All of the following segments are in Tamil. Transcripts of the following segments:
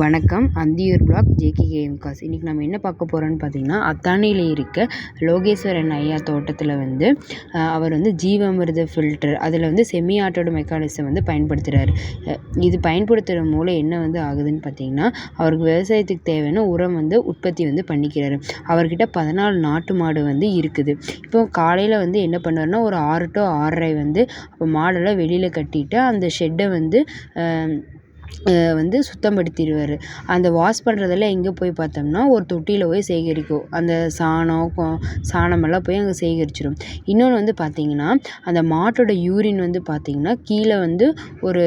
வணக்கம். அந்தியூர் பிளாக் ஜேகேகேஎம் காஸ் இன்றைக்கி நம்ம என்ன பார்க்க போகிறோம்னு பார்த்தீங்கன்னா அத்தானியில் இருக்க லோகேஸ்வரன் ஐயா தோட்டத்தில் வந்து அவர் வந்து ஜீவாமிர்த ஃபில்டர் அதில் வந்து செமி ஆட்டோட மெக்கானிசம் வந்து பயன்படுத்துகிறாரு இது பயன்படுத்துகிற மூலம் என்ன வந்து ஆகுதுன்னு பார்த்தீங்கன்னா அவருக்கு விவசாயத்துக்கு தேவையான உரம் வந்து உற்பத்தி வந்து பண்ணிக்கிறாரு. அவர்கிட்ட பதினாலு நாட்டு மாடு வந்து இருக்குது. இப்போ காலையில் வந்து என்ன பண்ணுவார்னா ஒரு ஆறு டு ஆறரை வந்து அப்போ மாடெல்லாம் வெளியில் கட்டிட்டு அந்த ஷெட்டை வந்து வந்து சுத்தம் படுத்திடுவார் அந்த வாஷ் பண்ணுறதெல்லாம் எங்கே போய் பார்த்தோம்னா ஒரு தொட்டியில் போய் சேகரிக்கும். அந்த சாணம் கொ சாணமெல்லாம் போய் அங்கே சேகரிச்சிடும். இன்னொன்று வந்து பார்த்திங்கன்னா அந்த மாட்டோட யூரின் வந்து பார்த்திங்கன்னா கீழே வந்து ஒரு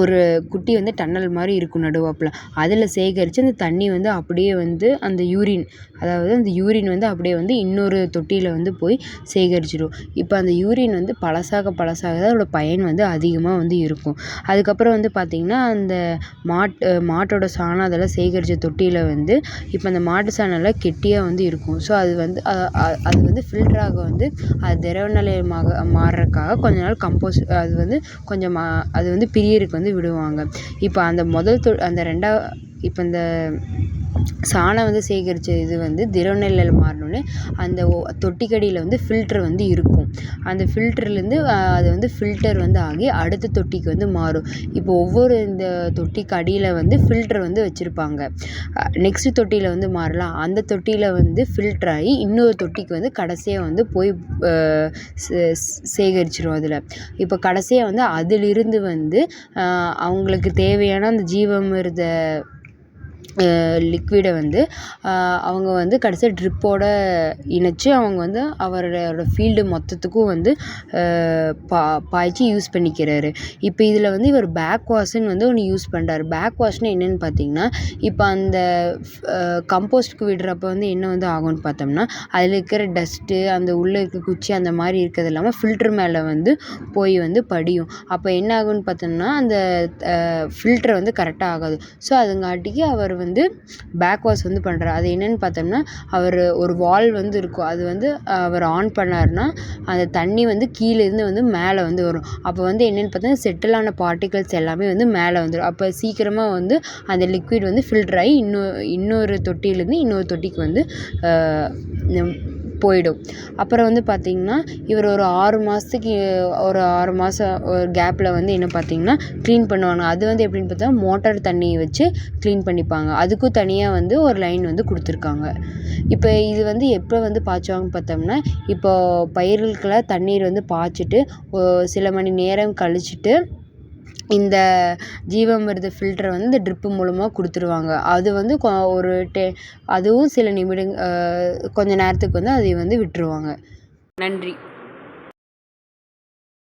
ஒரு குட்டி வந்து டன்னல் மாதிரி இருக்கும் நடுவாப்பில். அதில் சேகரித்து அந்த தண்ணி வந்து அப்படியே வந்து அந்த யூரின் அதாவது அந்த யூரின் வந்து அப்படியே வந்து இன்னொரு தொட்டியில் வந்து போய் சேகரிச்சிடும். இப்போ அந்த யூரின் வந்து பழசாக பழசாக தான் அதோடய பயன் வந்து அதிகமாக வந்து இருக்கும். அதுக்கப்புறம் வந்து பார்த்திங்கன்னா அந்த மாட் மாட்டோட சாணம் அதெல்லாம் சேகரித்த தொட்டியில் வந்து இப்போ அந்த மாட்டு சாணம்லாம் கெட்டியாக வந்து இருக்கும். ஸோ அது வந்து அது வந்து ஃபில்டராக வந்து அது திரவ நிலையமாக மாறுறதுக்காக கொஞ்ச நாள் கம்போஸ் அது வந்து கொஞ்சம் அது வந்து பிரியறதுக்கு வந்து விடுவாங்க. இப்போ அந்த முதல் தொ அந்த ரெண்டா இப்போ இந்த சாணம் வந்து சேகரித்த இது வந்து திரவ நிலையில் மாறினோடனே அந்த தொட்டிக்கடியில் வந்து ஃபில்ட்ரு வந்து இருக்கும். அந்த ஃபில்டர்லேருந்து அது வந்து ஃபில்டர் வந்து ஆகி அடுத்த தொட்டிக்கு வந்து மாறும். இப்போ ஒவ்வொரு இந்த தொட்டிக்கு அடியில் வந்து ஃபில்ட்ரு வந்து வச்சுருப்பாங்க. நெக்ஸ்ட்டு தொட்டியில் வந்து மாறலாம். அந்த தொட்டியில் வந்து ஃபில்ட்ரு ஆகி இன்னொரு தொட்டிக்கு வந்து கடைசியாக வந்து போய் சேகரிச்சிடும் அதில். இப்போ கடைசியாக வந்து அதிலிருந்து வந்து அவங்களுக்கு தேவையான அந்த ஜீவாமிர்த லிக்விடை வந்து அவங்க வந்து கடைசியாக ட்ரிப்போட இணைச்சி அவங்க வந்து அவரோட ஃபீல்டு மொத்தத்துக்கும் வந்து பா பாய்ச்சி யூஸ் பண்ணிக்கிறாரு. இப்போ இதில் வந்து இவர் பேக் வாஷ்ன்னு வந்து ஒன்று யூஸ் பண்ணுறாரு பேக் வாஷ்னால் என்னென்னு பார்த்தீங்கன்னா இப்போ அந்த கம்போஸ்ட்க்கு விடுறப்ப வந்து என்ன வந்து ஆகும்னு பார்த்தோம்னா அதில் இருக்கிற டஸ்ட்டு அந்த உள்ளே இருக்க குச்சி அந்த மாதிரி இருக்கிறது இல்லாமல் ஃபில்ட்ரு மேலே வந்து போய் வந்து படியும். அப்போ என்ன ஆகும்னு பார்த்தோம்னா அந்த ஃபில்ட்ரு வந்து கரெக்டாக ஆகாது. ஸோ அதுங்காட்டிக்கு அவர் அவர் வந்து பேக் வாஷ் வந்து பண்ணுறாரு அது என்னென்னு பார்த்தோம்னா அவர் ஒரு வால் வந்து இருக்கும். அது வந்து அவர் ஆன் பண்ணாருன்னா அந்த தண்ணி வந்து கீழேருந்து வந்து மேலே வந்து வரும். அப்போ வந்து என்னென்னு பார்த்தோன்னா செட்டிலான பார்ட்டிகல்ஸ் எல்லாமே வந்து மேலே வந்துடும் அப்போ சீக்கிரமாக வந்து அந்த லிக்விட் வந்து ஃபில்டர் ஆகி இன்னொரு இன்னொரு தொட்டியிலேருந்து இன்னொரு தொட்டிக்கு வந்து போயிடும். அப்புறம் வந்து பார்த்திங்கன்னா இவர் ஒரு ஆறு மாதத்துக்கு ஒரு ஆறு மாதம் ஒரு கேப்பில் வந்து என்ன பார்த்திங்கன்னா க்ளீன் பண்ணுவாங்க. அது வந்து எப்படின்னு பார்த்தா மோட்டார் தண்ணியை வச்சு க்ளீன் பண்ணிப்பாங்க. அதுக்கும் தனியாக வந்து ஒரு லைன் வந்து கொடுத்துருக்காங்க. இப்போ இது வந்து எப்போ வந்து பாய்ச்சுவாங்க பார்த்தோம்னா இப்போ பயிர்களுக்கெல்லாம் தண்ணீர் வந்து பாய்ச்சிட்டு சில மணி நேரம் கழிச்சிட்டு இந்த ஜீவாமிர்த ஃபில்டரை வந்து இந்த ட்ரிப்பு மூலமாக கொடுத்துருவாங்க. அது வந்து கொ ஒரு டெ அதுவும் சில நிமிடங் கொஞ்ச நேரத்துக்கு வந்து அதை வந்து விட்டுருவாங்க. நன்றி.